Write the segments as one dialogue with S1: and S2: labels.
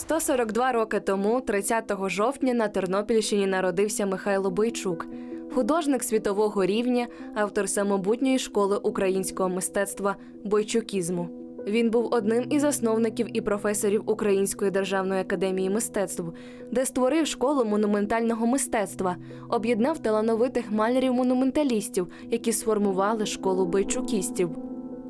S1: 142 роки тому, 30 жовтня, на Тернопільщині народився Михайло Бойчук, художник світового рівня, автор самобутньої школи українського мистецтва бойчукізму. Він був одним із засновників і професорів Української державної академії мистецтв, де створив школу монументального мистецтва, об'єднав талановитих малярів-монументалістів, які сформували школу бойчукістів.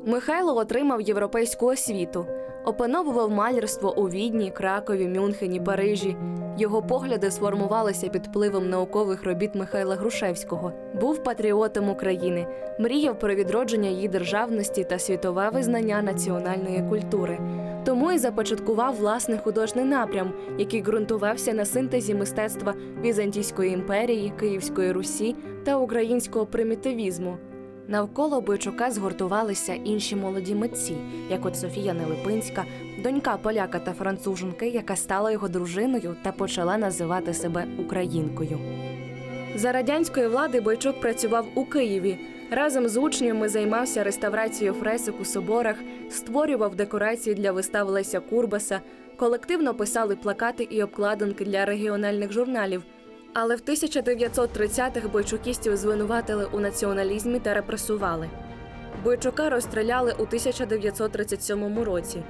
S1: Михайло отримав європейську освіту, опановував малярство у Відні, Кракові, Мюнхені, Парижі. Його погляди сформувалися під впливом наукових робіт Михайла Грушевського. Був патріотом України, мріяв про відродження її державності та світове визнання національної культури. Тому і започаткував власний художній напрям, який ґрунтувався на синтезі мистецтва Візантійської імперії, Київської Русі та українського примітивізму. Навколо Бойчука згуртувалися інші молоді митці, як от Софія Нелипинська, донька поляка та француженки, яка стала його дружиною та почала називати себе українкою. За радянської влади Бойчук працював у Києві. Разом з учнями займався реставрацією фресок у соборах, створював декорації для вистав Леся Курбаса, колективно писали плакати і обкладинки для регіональних журналів. Але в 1930-х бойчукістів звинуватили у націоналізмі та репресували. Бойчука розстріляли у 1937 році.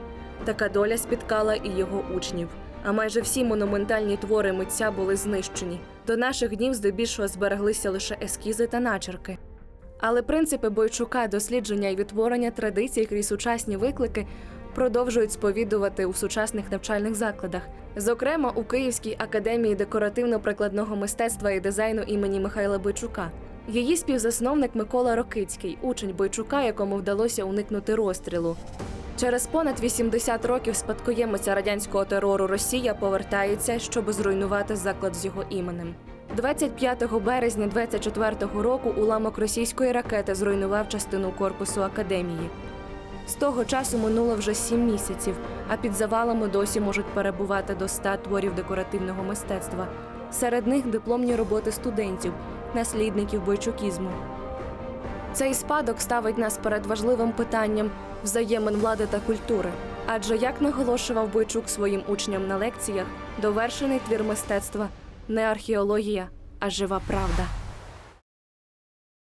S1: Така доля спіткала і його учнів. А майже всі монументальні твори митця були знищені. До наших днів здебільшого збереглися лише ескізи та начерки. Але принципи Бойчука, дослідження і відтворення традицій крізь сучасні виклики продовжують сповідувати у сучасних навчальних закладах, зокрема у Київській академії декоративно-прикладного мистецтва і дизайну імені Михайла Бойчука. Її співзасновник Микола Рокицький, учень Бойчука, якому вдалося уникнути розстрілу. Через понад 80 років спадкоємиця радянського терору Росія повертається, щоб зруйнувати заклад з його іменем. 25 березня 24-го року уламок російської ракети зруйнував частину корпусу академії. З того часу минуло вже сім місяців, а під завалами досі можуть перебувати до ста творів декоративного мистецтва. Серед них дипломні роботи студентів, наслідників бойчукізму. Цей спадок ставить нас перед важливим питанням взаємин влади та культури. Адже як наголошував Бойчук своїм учням на лекціях, довершений твір мистецтва не археологія, а жива правда.